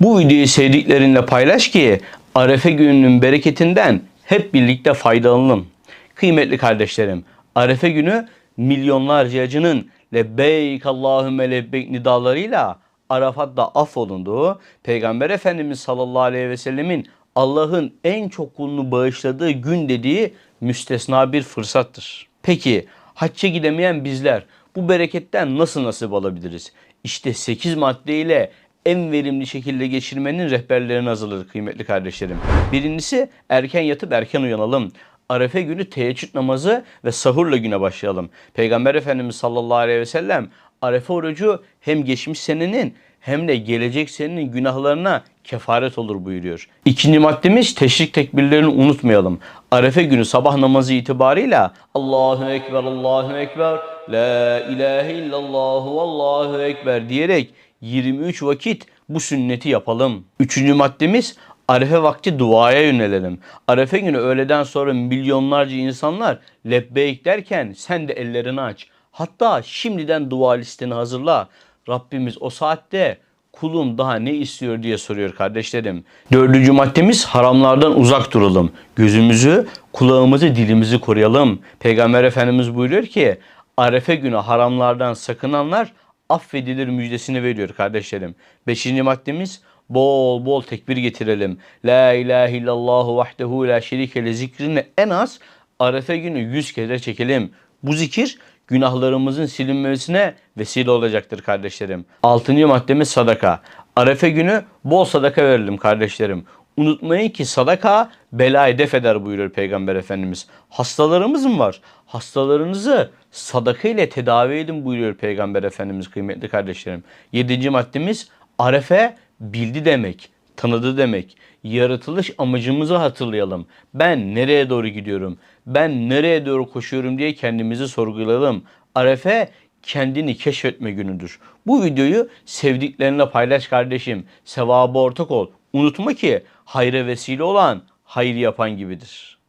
Bu videoyu sevdiklerinle paylaş ki Arefe gününün bereketinden hep birlikte faydalanalım. Kıymetli kardeşlerim, Arefe günü milyonlarca hacının lebbeyk Allahümme lebbeyk nidalarıyla Arafat'ta affolunduğu Peygamber Efendimiz sallallahu aleyhi ve sellemin Allah'ın en çok kulunu bağışladığı gün dediği müstesna bir fırsattır. Peki hacca gidemeyen bizler bu bereketten nasıl nasip alabiliriz? İşte 8 maddeyle en verimli şekilde geçirmenin rehberlerini hazırladık kıymetli kardeşlerim. Birincisi erken yatıp erken uyanalım. Arefe günü teheccüd namazı ve sahurla güne başlayalım. Peygamber Efendimiz sallallahu aleyhi ve sellem Arefe orucu hem geçmiş senenin hem de gelecek senenin günahlarına kefaret olur buyuruyor. İkinci maddemiz teşrik tekbirlerini unutmayalım. Arefe günü sabah namazı itibarıyla Allahu Ekber, Allahu Ekber, La ilahe illallah, Allahu Ekber diyerek 23 vakit bu sünneti yapalım. Üçüncü maddemiz Arefe vakti duaya yönelelim. Arefe günü öğleden sonra milyonlarca insanlar lebbeyk derken sen de ellerini aç. Hatta şimdiden dua listeni hazırla. Rabbimiz o saatte kulum daha ne istiyor diye soruyor kardeşlerim. Dördüncü maddemiz haramlardan uzak duralım. Gözümüzü, kulağımızı, dilimizi koruyalım. Peygamber Efendimiz buyuruyor ki Arefe günü haramlardan sakınanlar affedilir müjdesini veriyor kardeşlerim. Beşinci maddemiz bol bol tekbir getirelim. La ilahe illallah vahdehu la şerike le zikrini en az Arefe günü yüz kere çekelim. Bu zikir günahlarımızın silinmesine vesile olacaktır kardeşlerim. Altıncı maddemiz sadaka. Arefe günü bol sadaka verelim kardeşlerim. Unutmayın ki sadaka belayı def eder buyuruyor Peygamber Efendimiz. Hastalarımız mı var? Hastalarınızı sadaka ile tedavi edin buyuruyor Peygamber Efendimiz kıymetli kardeşlerim. Yedinci maddemiz Arefe bildi demek, tanıdı demek. Yaratılış amacımızı hatırlayalım. Ben nereye doğru gidiyorum? Ben nereye doğru koşuyorum diye kendimizi sorgulayalım. Arefe kendini keşfetme günüdür. Bu videoyu sevdiklerine paylaş kardeşim. Sevabı ortak ol. Unutma ki hayra vesile olan hayır yapan gibidir.